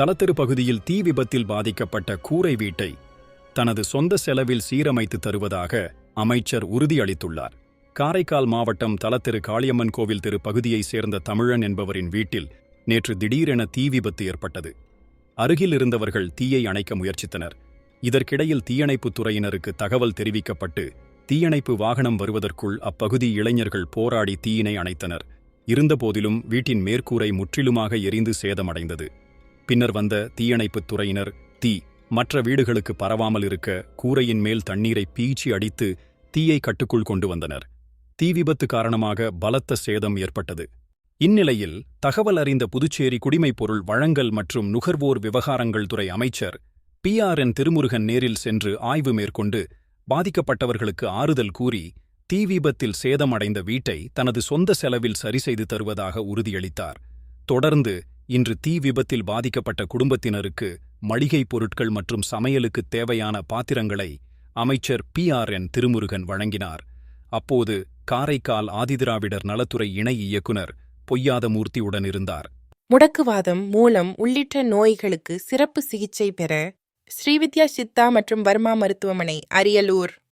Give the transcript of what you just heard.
தலத்தெரு பகுதியில் தீ விபத்தில் பாதிக்கப்பட்ட கூரை வீட்டை தனது சொந்த செலவில் சீரமைத்து தருவதாக அமைச்சர் உறுதியளித்துள்ளார். காரைக்கால் மாவட்டம் தலத்திரு காளியம்மன் கோவில் தெரு பகுதியைச் சேர்ந்த தமிழன் என்பவரின் வீட்டில் நேற்று திடீரென தீ விபத்து ஏற்பட்டது. அருகில் இருந்தவர்கள் தீயை அணைக்க முயற்சித்தனர். இதற்கிடையில் தீயணைப்புத் துறையினருக்கு தகவல் தெரிவிக்கப்பட்டு தீயணைப்பு வாகனம் வருவதற்குள் அப்பகுதி இளைஞர்கள் போராடி தீயினை அணைத்தனர். இருந்தபோதிலும் வீட்டின் மேற்கூரை முற்றிலுமாக எரிந்து சேதமடைந்தது. பின்னர் வந்த தீயணைப்புத் துறையினர் தீ மற்ற வீடுகளுக்கு பரவாமல் இருக்க கூரையின் மேல் தண்ணீரை பீச்சி அடித்து தீயை கட்டுக்குள் கொண்டு வந்தனர். தீ விபத்து காரணமாக பலத்த சேதம் ஏற்பட்டது. இந்நிலையில் தகவல் அறிந்த புதுச்சேரி குடிமைப் பொருள் வழங்கல் மற்றும் நுகர்வோர் விவகாரங்கள் துறை அமைச்சர் பி ஆர் என் திருமுருகன் நேரில் சென்று ஆய்வு மேற்கொண்டு பாதிக்கப்பட்டவர்களுக்கு ஆறுதல் கூறி தீ விபத்தில் சேதமடைந்த வீட்டை தனது சொந்த செலவில் சரிசெய்து தருவதாக உறுதியளித்தார். தொடர்ந்து இன்று தீ விபத்தில் பாதிக்கப்பட்ட குடும்பத்தினருக்கு மளிகைப் பொருட்கள் மற்றும் சமையலுக்குத் தேவையான பாத்திரங்களை அமைச்சர் பி ஆர் என் திருமுருகன் வழங்கினார். அப்போது காரைக்கால் ஆதிதிராவிடர் நலத்துறை இணை இயக்குனர் பொய்யாதமூர்த்தியுடன் இருந்தார். முடக்குவாதம் மூலம் உள்ளிட்ட நோய்களுக்கு சிறப்பு சிகிச்சை பெற ஸ்ரீவித்யா சித்தா மற்றும் வர்மா மருத்துவமனை அரியலூர்.